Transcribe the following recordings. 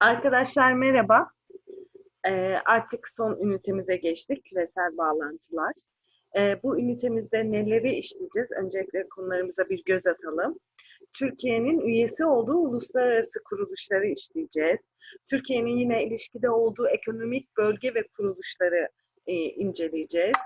Arkadaşlar merhaba. Ee, artık son ünitemize geçtik. Küresel bağlantılar. Ee, bu ünitemizde neleri işleyeceğiz? Öncelikle konularımıza bir göz atalım. Türkiye'nin üyesi olduğu uluslararası kuruluşları işleyeceğiz. Türkiye'nin yine ilişkide olduğu ekonomik bölge ve kuruluşları e, inceleyeceğiz.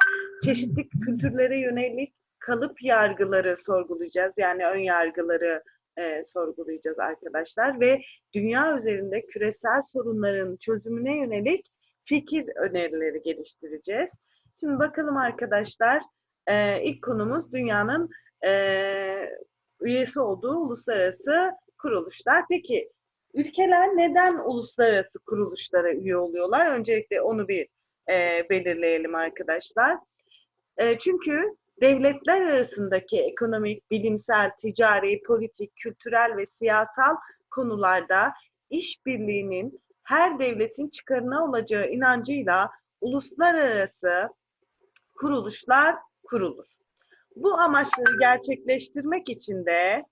Çeşitli kültürlere yönelik kalıp yargıları sorgulayacağız. Yani ön yargıları e, sorgulayacağız arkadaşlar ve dünya üzerinde küresel sorunların çözümüne yönelik fikir önerileri geliştireceğiz. Şimdi bakalım arkadaşlar e, ilk konumuz dünyanın e, üyesi olduğu uluslararası kuruluşlar. Peki ülkeler neden uluslararası kuruluşlara üye oluyorlar? Öncelikle onu bir e, belirleyelim arkadaşlar. E, çünkü devletler arasındaki ekonomik, bilimsel, ticari, politik, kültürel ve siyasal konularda işbirliğinin her devletin çıkarına olacağı inancıyla uluslararası kuruluşlar kurulur. Bu amaçları gerçekleştirmek için de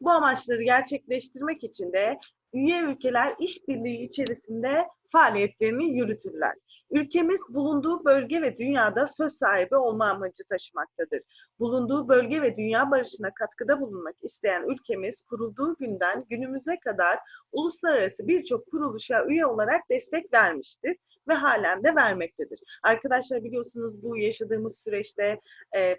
bu amaçları gerçekleştirmek için de üye ülkeler işbirliği içerisinde faaliyetlerini yürütürler. Ülkemiz bulunduğu bölge ve dünyada söz sahibi olma amacı taşımaktadır. Bulunduğu bölge ve dünya barışına katkıda bulunmak isteyen ülkemiz kurulduğu günden günümüze kadar uluslararası birçok kuruluşa üye olarak destek vermiştir ve halen de vermektedir. Arkadaşlar biliyorsunuz bu yaşadığımız süreçte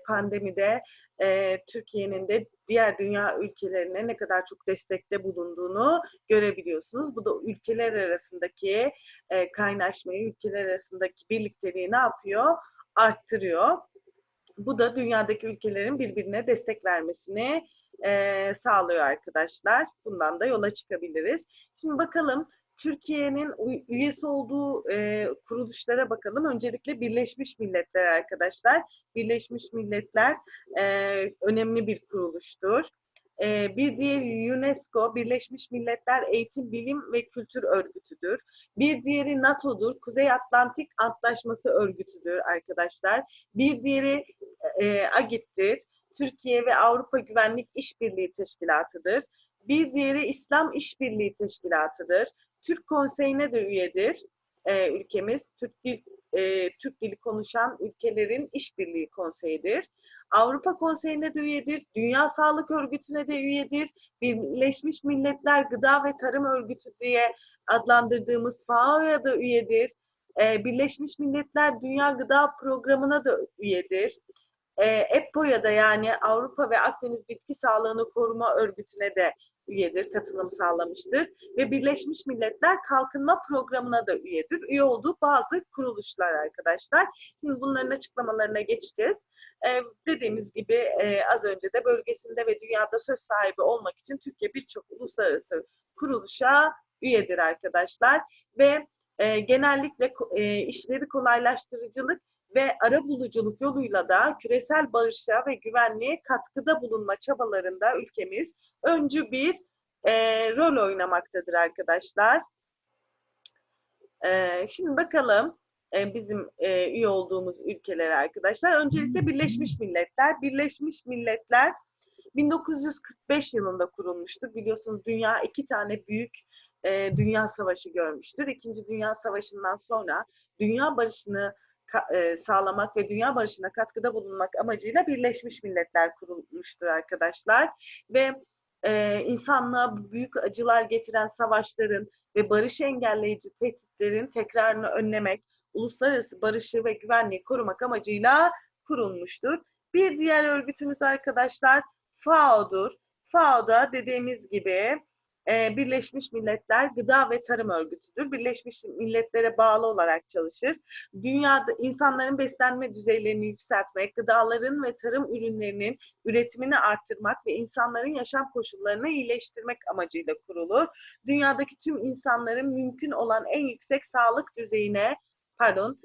pandemide e, Türkiye'nin de diğer dünya ülkelerine ne kadar çok destekte bulunduğunu görebiliyorsunuz. Bu da ülkeler arasındaki e, kaynaşmayı, ülkeler arasındaki birlikteliği ne yapıyor? Arttırıyor. Bu da dünyadaki ülkelerin birbirine destek vermesini e, sağlıyor arkadaşlar. Bundan da yola çıkabiliriz. Şimdi bakalım Türkiye'nin üyesi olduğu e, kuruluşlara bakalım. Öncelikle Birleşmiş Milletler arkadaşlar. Birleşmiş Milletler e, önemli bir kuruluştur. E, bir diğeri UNESCO, Birleşmiş Milletler Eğitim, Bilim ve Kültür Örgütü'dür. Bir diğeri NATO'dur, Kuzey Atlantik Antlaşması Örgütü'dür arkadaşlar. Bir diğeri e, AGİT'tir, Türkiye ve Avrupa Güvenlik İşbirliği Teşkilatı'dır. Bir diğeri İslam İşbirliği Teşkilatı'dır. Türk Konseyi'ne de üyedir e, ülkemiz. Türk dil e, Türk dili konuşan ülkelerin işbirliği konseyidir. Avrupa Konseyi'ne de üyedir. Dünya Sağlık Örgütü'ne de üyedir. Birleşmiş Milletler Gıda ve Tarım Örgütü diye adlandırdığımız FAO'ya da üyedir. E, Birleşmiş Milletler Dünya Gıda Programı'na da üyedir. E, EPPO'ya da yani Avrupa ve Akdeniz Bitki Sağlığını Koruma Örgütü'ne de üyedir, katılım sağlamıştır ve Birleşmiş Milletler Kalkınma Programı'na da üyedir. Üye olduğu bazı kuruluşlar arkadaşlar. Şimdi bunların açıklamalarına geçeceğiz. Ee, dediğimiz gibi e, az önce de bölgesinde ve dünyada söz sahibi olmak için Türkiye birçok uluslararası kuruluşa üyedir arkadaşlar ve e, genellikle e, işleri kolaylaştırıcılık ve ara buluculuk yoluyla da küresel barışa ve güvenliğe katkıda bulunma çabalarında ülkemiz öncü bir e, rol oynamaktadır arkadaşlar. E, şimdi bakalım e, bizim e, üye olduğumuz ülkeler arkadaşlar. Öncelikle Birleşmiş Milletler. Birleşmiş Milletler 1945 yılında kurulmuştur. Biliyorsunuz dünya iki tane büyük e, dünya savaşı görmüştür. İkinci Dünya Savaşı'ndan sonra dünya barışını sağlamak ve dünya barışına katkıda bulunmak amacıyla Birleşmiş Milletler kurulmuştur arkadaşlar. Ve e, insanlığa büyük acılar getiren savaşların ve barış engelleyici tehditlerin tekrarını önlemek, uluslararası barışı ve güvenliği korumak amacıyla kurulmuştur. Bir diğer örgütümüz arkadaşlar FAO'dur. FAO'da dediğimiz gibi Birleşmiş Milletler Gıda ve Tarım Örgütü'dür. Birleşmiş Milletler'e bağlı olarak çalışır. Dünyada insanların beslenme düzeylerini yükseltmek, gıdaların ve tarım ürünlerinin üretimini arttırmak ve insanların yaşam koşullarını iyileştirmek amacıyla kurulur. Dünyadaki tüm insanların mümkün olan en yüksek sağlık düzeyine, pardon,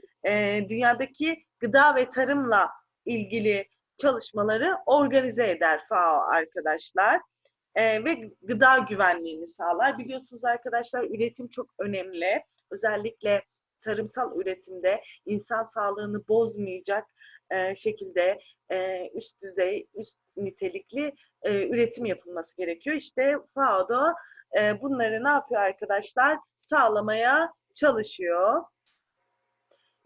dünyadaki gıda ve tarımla ilgili çalışmaları organize eder FAO arkadaşlar e, ve gıda güvenliğini sağlar. Biliyorsunuz arkadaşlar üretim çok önemli. Özellikle tarımsal üretimde insan sağlığını bozmayacak e, şekilde e, üst düzey, üst nitelikli e, üretim yapılması gerekiyor. İşte FAO'da e, bunları ne yapıyor arkadaşlar? Sağlamaya çalışıyor.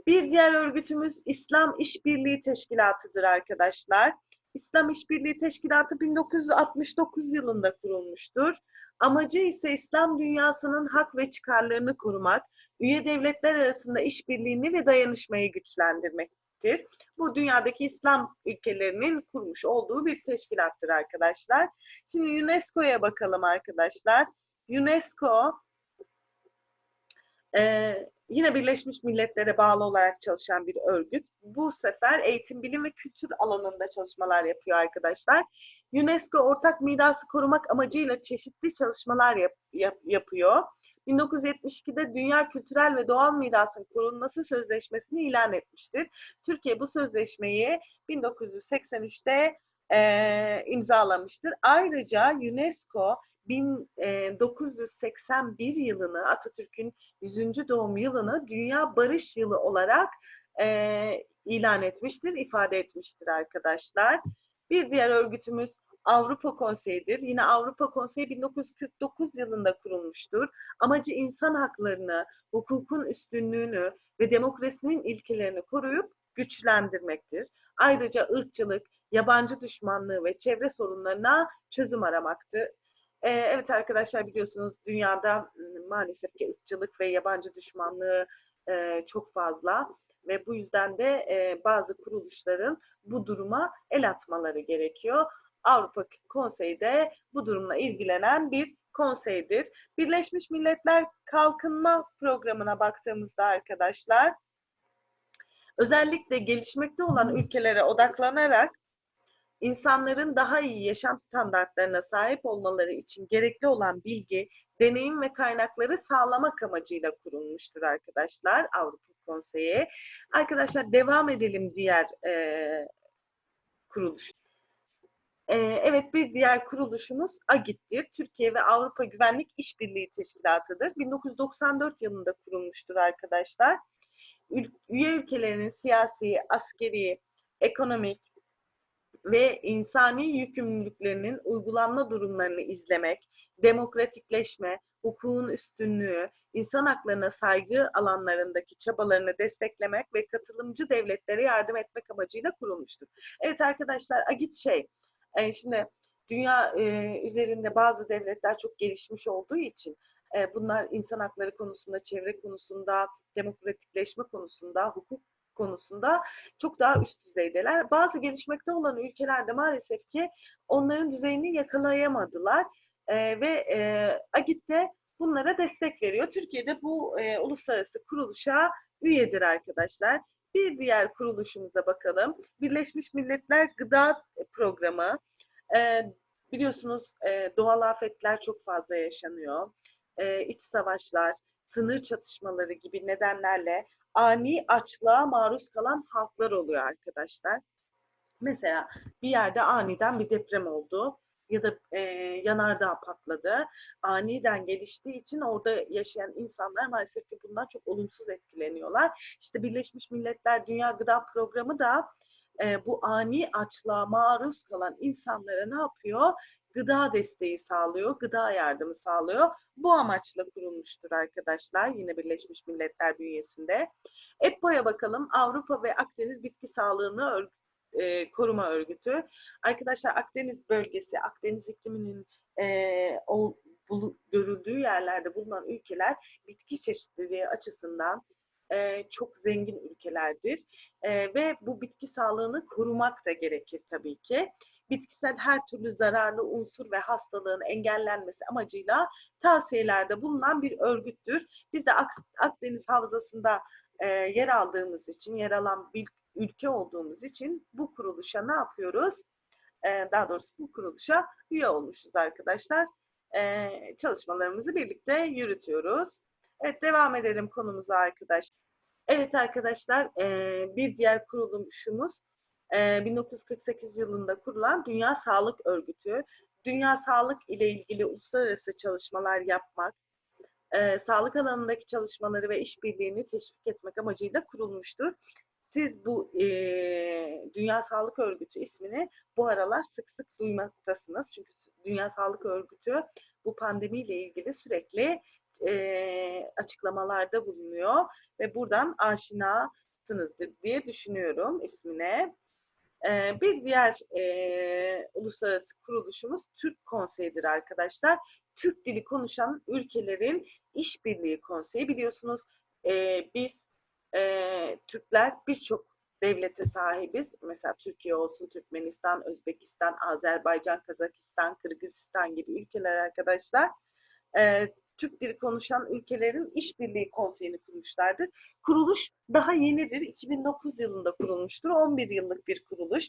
Bir diğer örgütümüz İslam İşbirliği Teşkilatı'dır arkadaşlar. İslam İşbirliği Teşkilatı 1969 yılında kurulmuştur. Amacı ise İslam dünyasının hak ve çıkarlarını korumak, üye devletler arasında işbirliğini ve dayanışmayı güçlendirmektir. Bu dünyadaki İslam ülkelerinin kurmuş olduğu bir teşkilattır arkadaşlar. Şimdi UNESCO'ya bakalım arkadaşlar. UNESCO yine Birleşmiş Milletler'e bağlı olarak çalışan bir örgüt. Bu sefer eğitim, bilim ve kültür alanında çalışmalar yapıyor arkadaşlar. UNESCO ortak mirası korumak amacıyla çeşitli çalışmalar yap, yap, yapıyor. 1972'de Dünya Kültürel ve Doğal Mirasın Korunması Sözleşmesi'ni ilan etmiştir. Türkiye bu sözleşmeyi 1983'te e, imzalamıştır. Ayrıca UNESCO 1981 yılını Atatürk'ün 100. doğum yılını Dünya Barış Yılı olarak e, ilan etmiştir, ifade etmiştir arkadaşlar. Bir diğer örgütümüz Avrupa Konseyi'dir. Yine Avrupa Konseyi 1949 yılında kurulmuştur. Amacı insan haklarını, hukukun üstünlüğünü ve demokrasinin ilkelerini koruyup güçlendirmektir. Ayrıca ırkçılık, yabancı düşmanlığı ve çevre sorunlarına çözüm aramaktır. Ee, evet arkadaşlar biliyorsunuz dünyada maalesef ki ırkçılık ve yabancı düşmanlığı e, çok fazla ve bu yüzden de e, bazı kuruluşların bu duruma el atmaları gerekiyor. Avrupa Konseyi de bu durumla ilgilenen bir konseydir. Birleşmiş Milletler Kalkınma Programı'na baktığımızda arkadaşlar özellikle gelişmekte olan ülkelere odaklanarak insanların daha iyi yaşam standartlarına sahip olmaları için gerekli olan bilgi, deneyim ve kaynakları sağlamak amacıyla kurulmuştur arkadaşlar Avrupa Konseyi. Arkadaşlar devam edelim diğer e, kuruluş. E, evet bir diğer kuruluşumuz AGİT'tir. Türkiye ve Avrupa Güvenlik İşbirliği Teşkilatı'dır. 1994 yılında kurulmuştur arkadaşlar. Üye ülkelerinin siyasi, askeri, ekonomik, ve insani yükümlülüklerinin uygulanma durumlarını izlemek, demokratikleşme, hukukun üstünlüğü, insan haklarına saygı alanlarındaki çabalarını desteklemek ve katılımcı devletlere yardım etmek amacıyla kurulmuştur. Evet arkadaşlar, Agit şey, e, şimdi dünya e, üzerinde bazı devletler çok gelişmiş olduğu için e, bunlar insan hakları konusunda, çevre konusunda, demokratikleşme konusunda, hukuk konusunda çok daha üst düzeydeler. Bazı gelişmekte olan ülkelerde maalesef ki onların düzeyini yakalayamadılar e, ve e, AGİT de bunlara destek veriyor. Türkiye'de bu e, uluslararası kuruluşa üyedir arkadaşlar. Bir diğer kuruluşumuza bakalım. Birleşmiş Milletler Gıda Programı. E, biliyorsunuz e, doğal afetler çok fazla yaşanıyor. E, iç savaşlar, sınır çatışmaları gibi nedenlerle ani açlığa maruz kalan halklar oluyor arkadaşlar. Mesela bir yerde aniden bir deprem oldu ya da e, yanardağ patladı. Aniden geliştiği için orada yaşayan insanlar maalesef ki bundan çok olumsuz etkileniyorlar. İşte Birleşmiş Milletler Dünya Gıda Programı da e, bu ani açlığa maruz kalan insanlara ne yapıyor? Gıda desteği sağlıyor, gıda yardımı sağlıyor. Bu amaçla kurulmuştur arkadaşlar yine Birleşmiş Milletler bünyesinde. EPPO'ya bakalım. Avrupa ve Akdeniz Bitki Sağlığını Örgü, e, Koruma Örgütü. Arkadaşlar Akdeniz bölgesi, Akdeniz ikliminin e, o, bulu, görüldüğü yerlerde bulunan ülkeler bitki çeşitliliği açısından e, çok zengin ülkelerdir. E, ve bu bitki sağlığını korumak da gerekir tabii ki bitkisel her türlü zararlı unsur ve hastalığın engellenmesi amacıyla tavsiyelerde bulunan bir örgüttür. Biz de Akdeniz Havzası'nda e, yer aldığımız için, yer alan bir ülke olduğumuz için bu kuruluşa ne yapıyoruz? E, daha doğrusu bu kuruluşa üye olmuşuz arkadaşlar. E, çalışmalarımızı birlikte yürütüyoruz. Evet devam edelim konumuza arkadaşlar. Evet arkadaşlar bir diğer kuruluşumuz 1948 yılında kurulan Dünya Sağlık Örgütü. Dünya sağlık ile ilgili uluslararası çalışmalar yapmak, sağlık alanındaki çalışmaları ve işbirliğini teşvik etmek amacıyla kurulmuştur. siz bu e, Dünya Sağlık Örgütü ismini bu aralar sık sık duymaktasınız. Çünkü Dünya Sağlık Örgütü bu pandemiyle ilgili sürekli e, açıklamalarda bulunuyor ve buradan aşinasınızdır diye düşünüyorum ismine. Bir diğer e, uluslararası kuruluşumuz Türk Konseyi'dir arkadaşlar. Türk dili konuşan ülkelerin işbirliği konseyi biliyorsunuz e, biz e, Türkler birçok devlete sahibiz. Mesela Türkiye olsun, Türkmenistan, Özbekistan, Azerbaycan, Kazakistan, Kırgızistan gibi ülkeler arkadaşlar. E, Türk dili konuşan ülkelerin işbirliği konseyini kurmuşlardır. Kuruluş daha yenidir. 2009 yılında kurulmuştur. 11 yıllık bir kuruluş.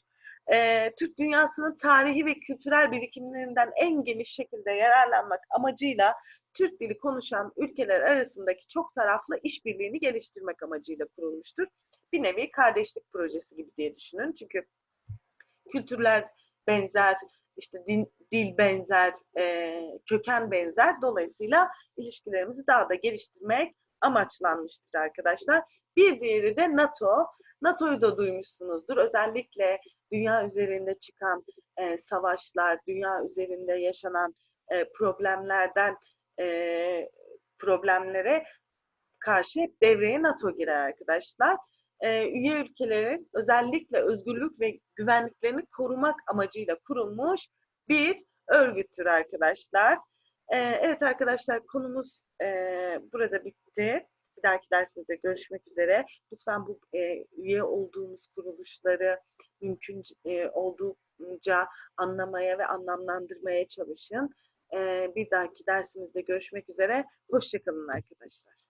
E, Türk dünyasının tarihi ve kültürel birikimlerinden en geniş şekilde yararlanmak amacıyla Türk dili konuşan ülkeler arasındaki çok taraflı işbirliğini geliştirmek amacıyla kurulmuştur. Bir nevi kardeşlik projesi gibi diye düşünün. Çünkü kültürler benzer, işte din, dil benzer, e, köken benzer. Dolayısıyla ilişkilerimizi daha da geliştirmek amaçlanmıştır arkadaşlar. Bir diğeri de NATO. NATO'yu da duymuşsunuzdur. Özellikle dünya üzerinde çıkan e, savaşlar, dünya üzerinde yaşanan e, problemlerden e, problemlere karşı devreye NATO girer arkadaşlar. E, üye ülkelerin özellikle özgürlük ve güvenliklerini korumak amacıyla kurulmuş bir örgüttür arkadaşlar. E, evet arkadaşlar konumuz e, burada bitti. Bir dahaki dersimizde görüşmek üzere. Lütfen bu e, üye olduğumuz kuruluşları mümkün e, olduğunca anlamaya ve anlamlandırmaya çalışın. Ee, bir dahaki dersimizde görüşmek üzere. Hoşçakalın arkadaşlar.